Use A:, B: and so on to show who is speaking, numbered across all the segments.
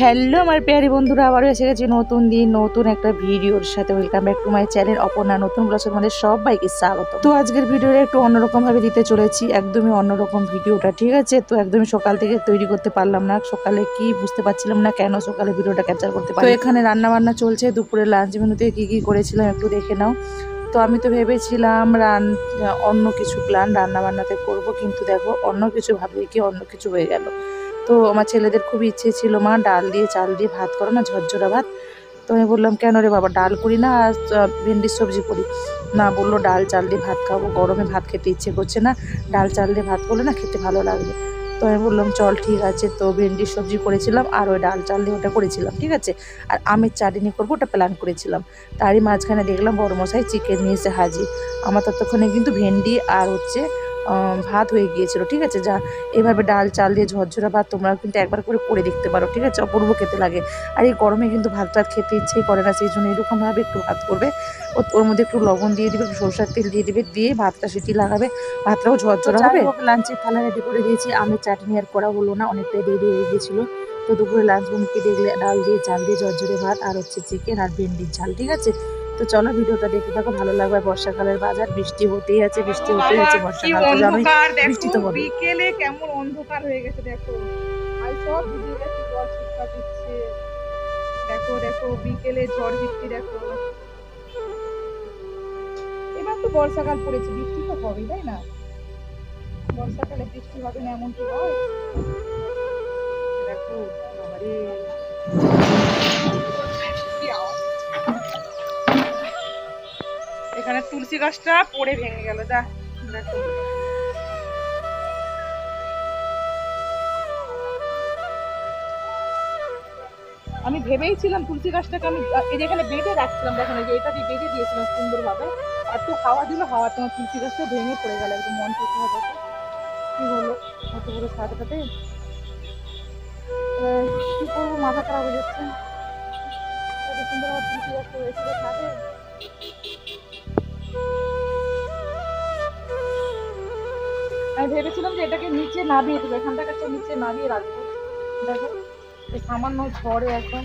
A: Hello আমার প্যারি বন্ধুরা, আবারও এসে গেছি নতুন দিন, নতুন একটা ভিডিওর সাথে। Welcome back to my channel Aparna, নতুন ব্লগে তোমাদের সবাইকে স্বাগত তো আজকের ভিডিওটা একটু অন্যরকম ভাবে দিতে চলেছি, একদমই অন্যরকম ভিডিওটা, ঠিক আছে? তো একদমই সকাল থেকে তৈরি করতে পারলাম না, সকালে কি বুঝতে পারছিলাম না কেন সকালে ভিডিওটা ক্যাপচার করতে পারি তো এখানে রান্না বান্না চলছে, দুপুরে লাঞ্চ মেনুতে কি কি করেছিলাম একটু দেখে নাও। তো আমি তো ভেবেছিলাম রান, অন্য কিছু প্ল্যান রান্না বান্নাতে করব, কিন্তু দেখো অন্য কিছু ভাবলে কি অন্য কিছু হয়ে গেল। তো আমার ছেলেদের খুব ইচ্ছে ছিল, মা, ডাল দিয়ে চাল দিয়ে ভাত করো না, ঝরঝরা ভাত। তো আমি বললাম, কেন রে বাবা, ডাল করি না, আর ভেন্ডির সবজি করি? না, বলল, ডাল চাল দিয়ে ভাত খাব, গরমে ভাত খেতে ইচ্ছে করছে না, ডাল চাল দিয়ে ভাত করলে না খেতে ভালো লাগবে। তো আমি বললাম, চল, ঠিক আছে। তো ভেন্ডির সবজি করেছিলাম, আর ওই ডাল চাল দিয়ে ওটা করেছিলাম, ঠিক আছে? আর আমের চাটনি করব, ওটা প্ল্যান করেছিলাম। তারই মাঝখানে দেখলাম বড় মশাই চিকেন নিয়ে এসে হাজির। আমার ততক্ষণে কিন্তু ভেন্ডি আর হচ্ছে ভাত হয়ে গিয়েছিল ঠিক আছে? যা এভাবে ডাল চাল দিয়ে ঝরঝরা ভাত তোমরা কিন্তু একবার করে করে দেখতে পারো ঠিক আছে? অপূর্ব খেতে লাগে। আর এই গরমে কিন্তু ভাত টাত খেতে ইচ্ছেই করে না সেই জন্য এরকমভাবে একটু ভাত করবে। ও- ওর মধ্যে একটু লবণ দিয়ে দিবে একটু সরষের তেল দিয়ে দিবে দিয়ে ভাতটা সেটি লাগাবে। ভাতটাও ঝরঝরা হবে? লাঞ্চের থালা রেডি করে দিয়েছি। আমের চাটনি আর করা হলো না অনেকটাই দেরি হয়ে গেছিল তো দুপুরে লাঞ্চ মেনুকে দেখলে ডাল দিয়ে চাল দিয়ে ঝরঝরে ভাত আর হচ্ছে চিকেন আর ভেন্ডির ঝাল ঠিক আছে? তো চলো ভিডিওটা দেখতে থাকো ভালো লাগবে। বর্ষাকালের বাজার বৃষ্টি হতেই আছে বৃষ্টি হতেই আছে বর্ষাকাল তো জানোই বৃষ্টি তো হবে।
B: বিকেলে কেমন অন্ধকার হয়ে গেছে দেখো। আর সব গেছে জল ছিটকা দিচ্ছে। দেখো দেখো বিকেলে ঝড় বৃষ্টি দেখো। এবার তো বর্ষাকাল পড়েছে বৃষ্টি তো হবেই তাই না? বর্ষাকালে বৃষ্টি হবে না এমন কি হয়। দেখো বাবারে। এখানে তুলসী গাছটা পড়ে ভেঙে গেল দেখো আমি ভেবেইছিলাম তুলসী গাছটাকে আমি এই যে এখানে বেঁধে রাখছিলাম, দেখেন যে এটা দিয়ে বেঁধে দিয়েছিলাম সুন্দরভাবে। এত হাওয়া দিল হাওয়া তোমার তুলসী গাছটা ভেঙে পড়ে গেল, একদম মন করতে হবে কি হলো? এত বড় সাদাটাতে কি করব? মাথা খারাপ হয়ে যাচ্ছে। এত সুন্দর আমার তুলসী গাছটা হয়েছিল ছাদে। আমি ভেবেছিলাম যে এটাকে নিচে নামিয়ে দেবো, এখানটা কাছে নিচে নামিয়ে রাখব। দেখো সামান্য ঝড়ে একদম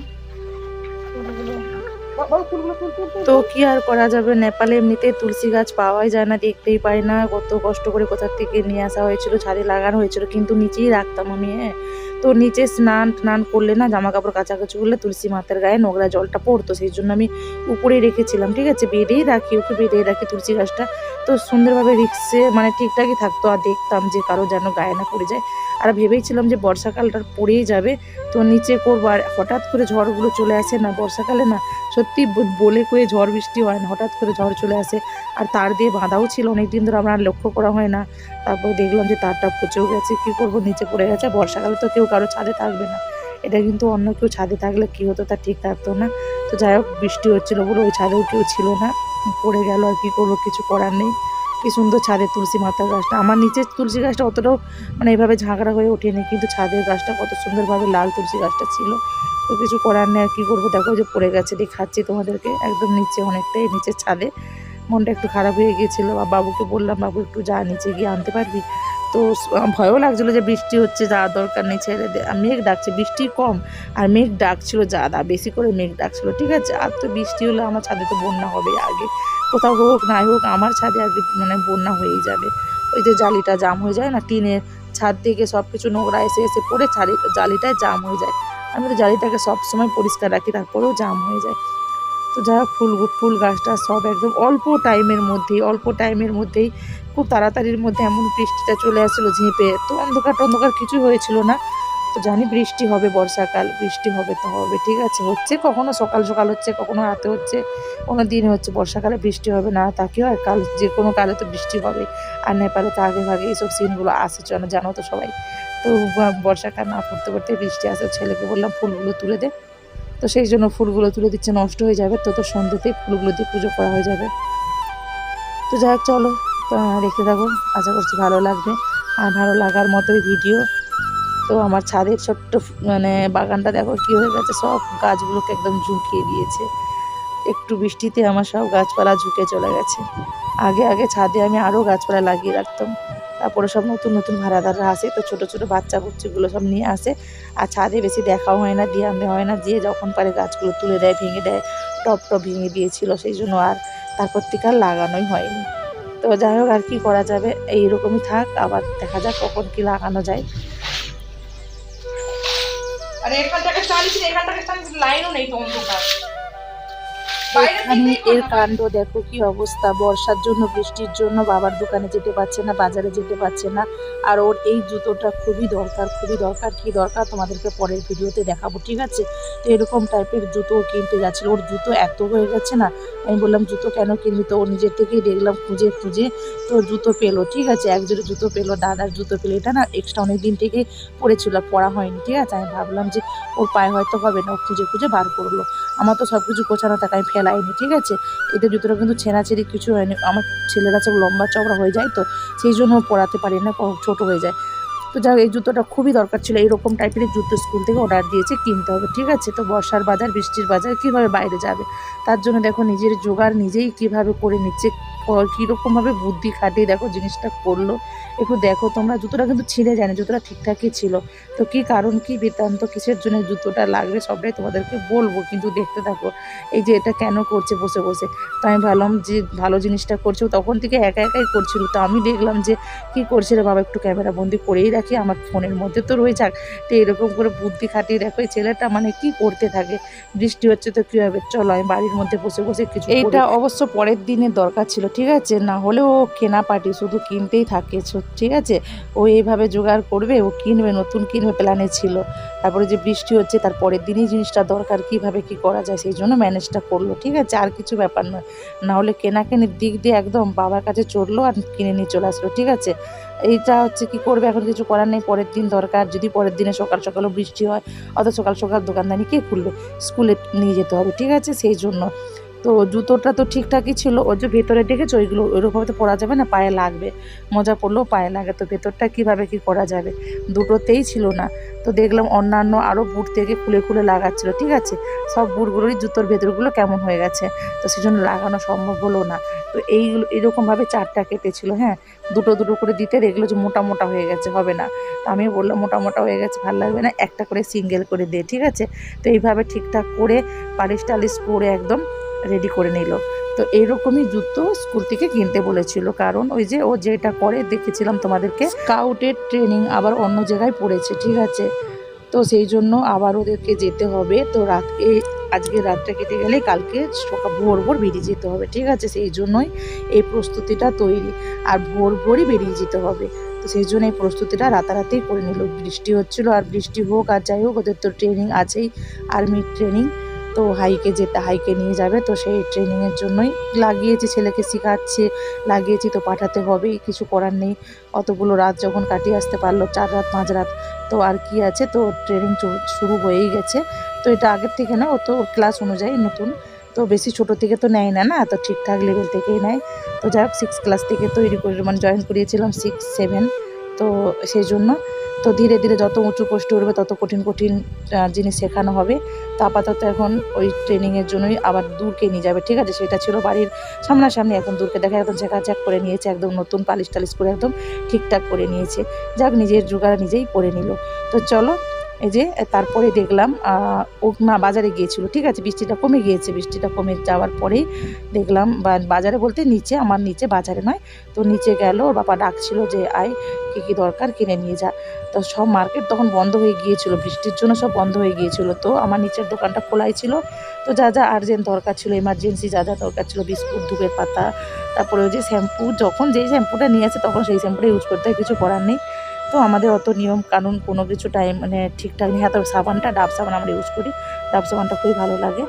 A: তো কি আর করা যাবে? নেপালে এমনিতে তুলসী গাছ পাওয়াই যায় না, দেখতেই পাই না। কত কষ্ট করে কোথা থেকে নিয়ে আসা হয়েছিল, ছাদে লাগানো হয়েছিল, কিন্তু নিচেই রাখতাম আমি হ্যাঁ। তো নিচে স্নান টান করলে না জামা কাপড় কাচাকুচি করলে তুলসী মাতার গায়ে নোংরা জলটা পড়তো, সেই জন্য আমি উপরেই রেখেছিলাম, ঠিক আছে? বেঁধেই রাখি, ওকে বেঁধেই রাখি তুলসী গাছটা। তো সুন্দরভাবে রিক্সে মানে ঠিকঠাকই থাকতো, আর দেখতাম যে কারও যেন গায়ে না পড়ে যায়। আর ভেবেছিলাম যে বর্ষাকালটা পড়েই যাবে, তো নিচে করব, আর হঠাৎ করে ঝড়গুলো চলে আসে না, বর্ষাকালে না সত্যি বলে কয়ে ঝড় বৃষ্টি হয় না, হঠাৎ করে ঝড় চলে আসে। আর তার দিয়ে বাঁধাও ছিল অনেক দিন ধরে আমরা লক্ষ্য করা হয় না। তারপর দেখলাম যে তারটা পচেও গেছে, কী করব, নিচে পড়ে গেছে। বর্ষাকালে তো কেউ কারও ছাদে থাকবে না। এটা কিন্তু অন্য কেউ ছাদে থাকলে কী হতো, তা ঠিক থাকতো না। তো যাই হোক, বৃষ্টি হচ্ছিল বলে ওই ছাদেও কেউ ছিল না। পড়ে গেল আর কী করব, কিছু করার নেই। কি সুন্দর ছাদের তুলসী মাতার গাছটা। আমার নিচের তুলসী গাছটা অতটাও মানে এইভাবে ঝাঁকড়া হয়ে ওঠেনি, কিন্তু ছাদের গাছটা কত সুন্দরভাবে লাল তুলসী গাছটা ছিল। তো কিছু করার নেই, আর কী করব? দেখো যে পড়ে গেছে, দেখাচ্ছি তোমাদেরকে। একদম নিচে অনেকটাই, নিচের ছাদে। মনটা একটু খারাপ হয়ে গিয়েছিল। বাবুকে বললাম, বাবু, একটু যা, নিচে গিয়ে আনতে পারবি? তো ভয়ও লাগছিল যে বৃষ্টি হচ্ছে, যাওয়ার দরকার নেই, ছেড়ে মেঘ ডাকছে, বৃষ্টি কম, আর মেঘ ডাকছিল যাদা, বেশি করে মেঘ ডাকছিল, ঠিক আছে? আর তো বৃষ্টি হলে আমার ছাদে তো বন্যা হবে আগে। কোথাও হোক, নাই হোক, আমার ছাদে আগে মানে বন্যা হয়েই যাবে। ওই যে জালিটা জাম হয়ে যায় না, টিনের ছাদ থেকে সব কিছু নোংরা এসে এসে পড়ে ছাড়ি জালিটায় জাম হয়ে যায়। আমি তো জালিটাকে সবসময় পরিষ্কার রাখি, তারপরেও জাম হয়ে যায়। তো হোক, ফুল ফুল গাছটা সব একদম অল্প টাইমের মধ্যেই, অল্প টাইমের মধ্যেই খুব তাড়াতাড়ির মধ্যে এমন বৃষ্টিটা চলে আসছিল ঝেঁপে। তো অন্ধকার টন্ধকার কিছু হয়েছিল না। তো জানি বৃষ্টি হবে বর্ষাকাল, বৃষ্টি হবে তো হবে, ঠিক আছে? হচ্ছে কখনো সকাল সকাল হচ্ছে, কখনো রাতে হচ্ছে, কোনো দিন হচ্ছে বর্ষাকালে বৃষ্টি হবে না, তা কি হয়? কাল যে কোনো কালে তো বৃষ্টি হবে। আর নেপালে তো আগে ভাগে এইসব সিনগুলো আসে, জানো তো সবাই। তো বর্ষাকাল না পড়তে পড়তে বৃষ্টি আসে, ছেলেকে বললাম, ফুলগুলো তুলে দে। তো সেই জন্য ফুলগুলো তুলে দিচ্ছে, নষ্ট হয়ে যাবে। তো তো সন্ধ্যেতে ফুলগুলো দিয়ে পুজো করা হয়ে যাবে। তো যাই চলো, তো দেখতে থাকো। আশা করছি ভালো লাগবে। আর ভালো লাগার মতোই ভিডিও তো আমার ছাদের ছোট্ট মানে বাগানটা দেখো কি হয়ে গেছে। সব গাছগুলোকে একদম ঝুঁকিয়ে দিয়েছে। একটু বৃষ্টিতে আমার সব গাছপালা ঝুঁকে চলে গেছে। আগে আগে ছাদে আমি আরও গাছপালা লাগিয়ে রাখতাম। তারপরে সব নতুন নতুন ভাড়াদাররা আসে, তো ছোটো ছোটো বাচ্চা বুচ্চিগুলো সব নিয়ে আসে। আর ছাদে বেশি দেখাও হয় না দিয়ে আনতে হয় না, যে যখন পারে গাছগুলো তুলে দেয়, ভেঙে দেয়, টপ টপ ভেঙে দিয়েছিল, সেই জন্য আর তারপর থেকে আর লাগানোই হয়নি। তো যাই হোক, আর কি করা যাবে? এইরকমই থাক, আবার দেখা যাক কখন কি লাগানো যায়।
B: আরে এখান থেকে চালিয়েছি এখান থেকে চালিয়েছি লাইনও নেই তো অন্ধকার। বাইরের
A: এখানে এর কাণ্ড দেখো কি অবস্থা? বর্ষার জন্য বৃষ্টির জন্য বাবার দোকানে যেতে পারছে না বাজারে যেতে পারছে না। আর ওর এই জুতোটা খুবই দরকার খুবই দরকার। কি দরকার? তোমাদেরকে পরের ভিডিওতে দেখাবো ঠিক আছে? তো এরকম টাইপের জুতো কিনতে যাচ্ছিল ওর জুতো এত হয়ে গেছে না আমি বললাম জুতো কেন কিনবি? তো ও নিজের থেকেই দেখলাম খুঁজে খুঁজে তো জুতো পেল ঠিক আছে? এক জোড়ে জুতো পেল দাদার জুতো পেল। এটা না এক্সট্রা অনেক দিন থেকে পড়েছিল পড়া হয়নি ঠিক আছে? আমি ভাবলাম যে ওর পায়ে হয়তো হবে না ও খুঁজে খুঁজে বার করল। আমার তো সব কিছু গোছানো থাকে আমি ফেলাইনি ঠিক আছে? এতে জুতোটা কিন্তু ছেঁড়াছেড়ি কিছু হয়নি। আমার ছেলেরা সব লম্বা চওড়া হয়ে যায় তো, সেই জন্য পরাতে পারি না ছোট হয়ে যায়। তো যাই এই জুতোটা খুবই দরকার ছিল। এরকম টাইপের জুতো স্কুল থেকে অর্ডার দিয়েছে, কিনতে হবে, ঠিক আছে? তো বর্ষার বাজার, বৃষ্টির বাজার কীভাবে বাইরে যাবে? তার জন্য দেখো, নিজের জোগাড় নিজেই কীভাবে করে নিচ্ছে কীরকমভাবে বুদ্ধি খাটিয়ে দেখো জিনিসটা করল। একটু দেখো তোমরা জুতোটা কিন্তু ছিঁড়ে যায় না জুতোটা ঠিকঠাকই ছিল। তো কি কারণ কি বৃত্তান্ত কিসের জন্য জুতোটা লাগবে সবটাই তোমাদেরকে বলব। কিন্তু দেখতে থাকো এই যে এটা কেন করছে বসে বসে? তো আমি ভাবলাম যে ভালো জিনিসটা করছে তখন থেকে একা একাই করছিল। তো আমি দেখলাম যে কি করছে রে বাবা একটু ক্যামেরা বন্দি করেই রাখি আমার ফোনের মধ্যে তো রয়ে যাক। তো এরকম করে বুদ্ধি খাটিয়ে দেখো এই ছেলেটা মানে কি করতে থাকে? বৃষ্টি হচ্ছে তো কী হবে চলো আমি বাড়ির মধ্যে বসে বসে কিছু এইটা অবশ্য পরের দিনে দরকার ছিল ঠিক আছে? না হলে ও কেনা পার্টি শুধু কিনতেই থাকে ঠিক আছে? ও এইভাবে জোগাড় করবে, ও কিনবে, নতুন কিনবে প্ল্যানে ছিল। তারপরে যে বৃষ্টি হচ্ছে, তার পরের দিনই জিনিসটা দরকার, কীভাবে কি করা যায়, সেই জন্য ম্যানেজটা করল, ঠিক আছে? আর কিছু ব্যাপার নয়। না হলে কেনাকানির দিক দিয়ে একদম বাবার কাছে চড়লো আর কিনে নিয়ে চলে আসলো, ঠিক আছে? এইটা হচ্ছে কি করবে? এখন কিছু করার নেই, পরের দিন দরকার। যদি পরের দিনে সকাল সকালও বৃষ্টি হয় অত সকাল সকাল দোকানদানি কে খুলবে, স্কুলে নিয়ে যেতে হবে, ঠিক আছে? সেই জন্য তো জুতোটা তো ঠিকঠাকই ছিল, ওই যে ভেতরে দেখেছ? ওইগুলো ওইরকমভাবে তো পরা যাবে না, পায়ে লাগবে। মজা পড়লেও পায়ে লাগে, তো ভেতরটা কীভাবে কি করা যাবে? দুটোতেই ছিল না। তো দেখলাম অন্যান্য আরও বুট থেকে খুলে খুলে লাগাচ্ছিল, ঠিক আছে? সব বুটগুলোরই জুতোর ভেতরগুলো কেমন হয়ে গেছে? তো সেই জন্য লাগানো সম্ভব হলো না। তো এইগুলো, এরকমভাবে চারটা কেটেছিল হ্যাঁ? দুটো দুটো করে দিতে দেখল যে মোটা মোটা হয়ে গেছে, হবে না। তো আমি বললাম, মোটা মোটা হয়ে গেছে, ভালো লাগবে না, একটা করে সিঙ্গেল করে দে, ঠিক আছে? তো এইভাবে ঠিকঠাক করে, পালিশ টালিশ করে একদম রেডি করে নিল। তো এইরকমই জুতো স্কুল থেকে কিনতে বলেছিল। কারণ ওই যে ও যেটা করে, দেখেছিলাম তোমাদেরকে। স্কাউটের ট্রেনিং আবার অন্য জায়গায় পড়েছে, ঠিক আছে? তো সেই জন্য আবার ওদেরকে যেতে হবে। তো রাত এই আজকে রাতটা কেটে গেলে কালকে সকাল, ভোর ভোর বেরিয়ে যেতে হবে, ঠিক আছে? সেই জন্যই এই প্রস্তুতিটা তৈরি। আর ভোর, ভোরই বেরিয়ে যেতে হবে। তো সেই জন্য এই প্রস্তুতিটা রাতারাতি করে নিল। বৃষ্টি হচ্ছিল, আর বৃষ্টি হোক আর যাই হোক, ওদের তো ট্রেনিং আছেই। আর্মির ট্রেনিং। তো হাইকে যেতে, হাইকে নিয়ে যাবে। তো সেই ট্রেনিংয়ের জন্যই লাগিয়েছি, ছেলেকে শেখাচ্ছে, লাগিয়েছি তো পাঠাতে হবেই, কিছু করার নেই। অতগুলো রাত যখন কাটিয়ে আসতে পারল, চার রাত, পাঁচ রাত, তো আর কি আছে? তো ট্রেনিং শুরু হয়েই গেছে। তো এটা আগের থেকে না, ও তো ক্লাস অনুযায়ী নতুন। তো বেশি ছোট থেকে তো নেয় না না, তো ঠিকঠাক লেভেল থেকেই নেয়। তো যাই হোক সিক্স ক্লাস থেকে তৈরি করে মানে জয়েন করিয়েছিলাম সিক্স সেভেন তো সেই জন্য তো ধীরে ধীরে যত উঁচু পোস্টে উঠবে, তত কঠিন কঠিন জিনিস শেখানো হবে। তো আপাতত এখন ওই ট্রেনিংয়ের জন্যই আবার দূরকে নিয়ে যাবে, ঠিক আছে? সেটা ছিল বাড়ির সামনাসামনি এখন দূরকে দেখা একদম ঝেঁকাঝাক করে নিয়েছে, একদম নতুন পালিশ টালিশ করে একদম ঠিকঠাক করে নিয়েছে। যাক, নিজের জোগাড় নিজেই করে নিল। তো চলো, এই যে, তারপরে দেখলাম ও না বাজারে গিয়েছিল, ঠিক আছে? বৃষ্টিটা কমে গিয়েছে, বৃষ্টিটা কমে যাওয়ার পরেই দেখলাম বাজারে বলতে নিচে, আমার নিচে বাজারে নয়, তো নিচে গেল, ওর বাবা ডাকছিল যে, আয়, কী কী দরকার কিনে নিয়ে যা। তো সব মার্কেট তখন বন্ধ হয়ে গিয়েছিল, বৃষ্টির জন্য সব বন্ধ হয়ে গিয়েছিল। তো আমার নিচের দোকানটা খোলাই ছিল। তো যা যা আর্জেন্ট দরকার ছিল এমার্জেন্সি যা যা দরকার ছিল, বিস্কুট, ধূপের পাতা, তারপরে ওই যে শ্যাম্পু যখন যেই শ্যাম্পুটা নিয়ে আসে তখন সেই শ্যাম্পুটা ইউজ করতে হয়, কিছু করার নেই। তো আমাদের অত নিয়ম কানুন কোনো কিছু টাইম মানে ঠিকঠাক নেই। হাতে সাবানটা, ডাব সাবান আমরা ইউজ করি। ডাব সাবানটা খুবই ভালো লাগে।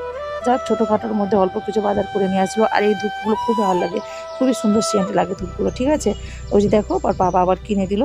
A: যাক, ছোটোখাটোর মধ্যে অল্প কিছু বাজার করে নিয়ে আসলো। আর এই ধূপগুলো খুব ভালো লাগে। খুবই সুন্দর সেন্ট লাগে ধূপগুলো, ঠিক আছে? ওই যে দেখো আর বাবা আবার কিনে দিল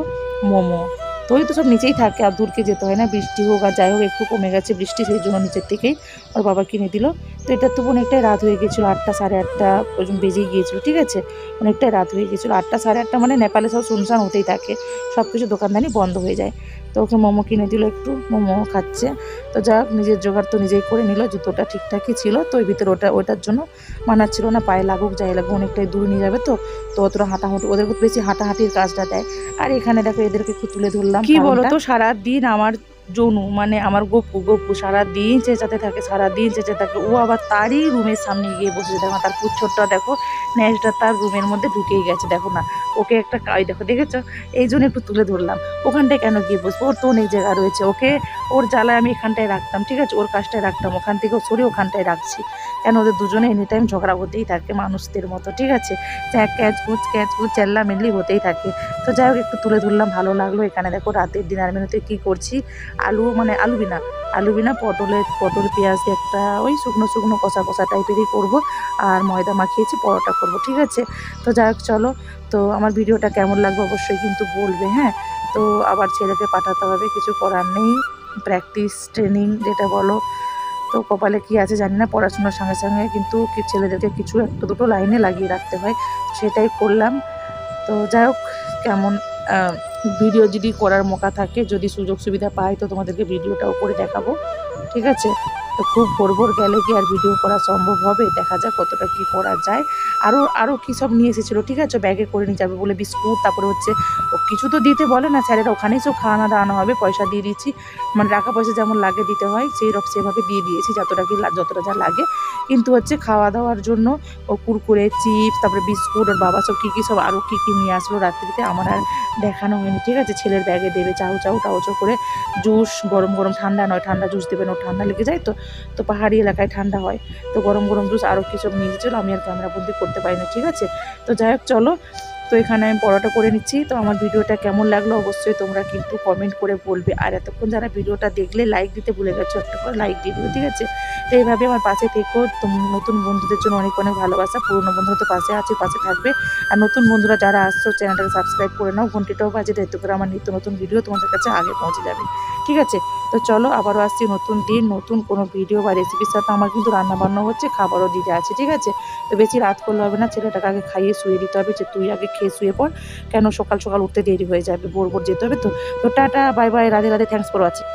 A: মোমো। তো ওই তো সব নিচেই থাকে, আর দূরকে যেতে হয় না। বৃষ্টি হোক আর যাই হোক, একটু কমে গেছে বৃষ্টি, সেই জন্য নিচের থেকেই ওর বাবা কিনে দিল। তো এটা তো অনেকটাই রাত হয়ে গেছিল, আটটা সাড়ে আটটা পর্যন্ত বেজেই গিয়েছিল, ঠিক আছে? অনেকটাই রাত হয়ে গিয়েছিল আটটা সাড়ে আটটা মানে নেপালে সব শুনশান হতেই থাকে সব কিছু দোকানদানি বন্ধ হয়ে যায়। তো ওকে মোমো কিনে দিল একটু মোমো খাচ্ছে। তো যাই হোক নিজের জোগাড় তো নিজেই করে নিল জুতোটা ঠিকঠাকই ছিল তো ওই ভিতরে ওটা ওটার জন্য মানাচ্ছিল না পায়ে লাগুক যাই লাগুক অনেকটাই দূরে নিয়ে যাবে তো। তো অতটা হাঁটাহাঁটি ওদের বেশি হাঁটাহাঁটির কাজটা দেয়। আর এখানে দেখো এদেরকে একটু তুলে ধরলাম কি বলো তো সারাদিন আমার জনু মানে আমার গপু গপু সারাদিন চেঁচাতে থাকে, সারাদিন চেঁচাতে চেঁচে থাকে। ও আবার তারই রুমের সামনে গিয়ে বসে দেখো তার পুচ্ছরটা দেখো ন্যাচটা তার রুমের মধ্যে ঢুকেই গেছে। দেখো না, ওকে একটা কাই দেখো, দেখেছ? এই জন্য একটু তুলে ধরলাম। ওখানটায় কেন গিয়ে বসবো? ওর তো অনেক জায়গা রয়েছে। ওকে, ওর জ্বালায় আমি এখানটায় রাখতাম, ঠিক আছে? ওর কাজটায় রাখতাম, ওখান থেকে, সরে, ওখানটায় রাখছি। কেন ওদের দুজনে এনি টাইম ঝগড়া হতেই থাকে, মানুষদের মতো, ঠিক আছে? ক্যাচ কুচ ক্যাচ কুচ চেল্লা মেনলি হতেই থাকে। তো যাই হোক, একটু তুলে ধরলাম, ভালো লাগল এখানে। দেখো, রাতের ডিনার মেনুতে কী করছি? আলু মানে আলু বিনা আলু বিনা পটলের, পটল, পেঁয়াজ একটা ওই শুকনো শুকনো, কষা কষা টাইপেরই করব। আর ময়দা মাখিয়েছি, পরোটা করব, ঠিক আছে? তো যাই হোক, চলো। তো আমার ভিডিওটা কেমন লাগবে অবশ্যই কিন্তু বলবে হ্যাঁ? তো আবার ছেলেকে পাঠাতে হবে, কিছু করার নেই। প্র্যাকটিস ট্রেনিং যেটা বলো। তো কপালে কি আছে জানি না, পড়াশোনার সঙ্গে সঙ্গে কিন্তু ছেলেদেরকে কিছু একটু দুটো লাইনে লাগিয়ে রাখতে হয়, সেটাই করলাম। তো যাই হোক, কেমন ভিডিও যদি করার মোকা থাকে, যদি সুযোগ সুবিধা পাই, তো তোমাদেরকে ভিডিওটাও করে দেখাবো। ঠিক আছে? তো খুব ভোর ভোর গেলে কি আর ভিডিও করা সম্ভব হবে? দেখা যাক কতটা কি করা যায়। আরও আরও কী সব নিয়ে এসেছিল, ঠিক আছে? ব্যাগে করে নিয়ে যাবে বলে বিস্কুট, তারপরে হচ্ছে ও কিছু তো দিতে বলে না স্যারেরা ওখানেই সব খাওয়ানো দাওয়ানো হবে, পয়সা দিয়ে দিচ্ছি। মানে টাকা পয়সা যেমন লাগে দিতে হয়, সেই রকম সেভাবে দিয়ে দিয়েছি, যতটা কি যতটা যা লাগে। কিন্তু হচ্ছে খাওয়া দাওয়ার জন্য ও কুরকুরে চিপস তারপরে বিস্কুট, ওর বাবা সব কী কী সব আরও কী কী নিয়ে আসলো রাত্রিতে আমার আর দেখানো হয়নি, ঠিক আছে? ছেলের ব্যাগে দেবে, চাউ চাউ টাউচো করে। জুস, গরম গরম ঠান্ডা নয়, ঠান্ডা জুস ওর ঠান্ডা লেগে যায়, তো তো পাহাড়ি এলাকায় ঠান্ডা হয়। তো গরম গরম জুস আরও কিছু নিয়েছিল আমি আর ক্যামেরা বন্দি করতে পারি না, ঠিক আছে? তো যাই হোক, চলো। তো এখানে আমি পরোটা করে নিচ্ছি। তো আমার ভিডিওটা কেমন লাগল অবশ্যই তোমরা কিন্তু কমেন্ট করে বলবে। আর এতক্ষণ যারা ভিডিওটা দেখলে লাইক দিতে ভুলে গেছো, একটা করে লাইক দিয়ে দিও ঠিক আছে? তো এইভাবে আমার পাশে থেকেও নতুন বন্ধুদের জন্য অনেক অনেক ভালোবাসা। পুরনো বন্ধুরা তো পাশে আছে, পাশে থাকবে। আর নতুন বন্ধুরা যারা আসছো, চ্যানেলটাকে সাবস্ক্রাইব করে নাও। ঘন্টিটাও বাজে এতে করে আমার নিত্য নতুন ভিডিও তোমাদের কাছে আগে পৌঁছে যাবে। ঠিক আছে? তো চলো, আবারও আসছি নতুন দিন, নতুন কোনো ভিডিও বা রেসিপির সাথে। আমার কিন্তু রান্না বান্না হচ্ছে, খাবারও দিতে আছে, ঠিক আছে? তো বেশি রাত করলে হবে না, ছেলেটাকে আগে খাইয়ে শুয়ে দিতে হবে যে তুই আগে খেয়ে শুয়ে পর কেন সকাল সকাল উঠতে দেরি হয়ে যাবে? ভোর ভোর যেতে হবে তো। তো tata bye bye Radhe Radhe thanks for watching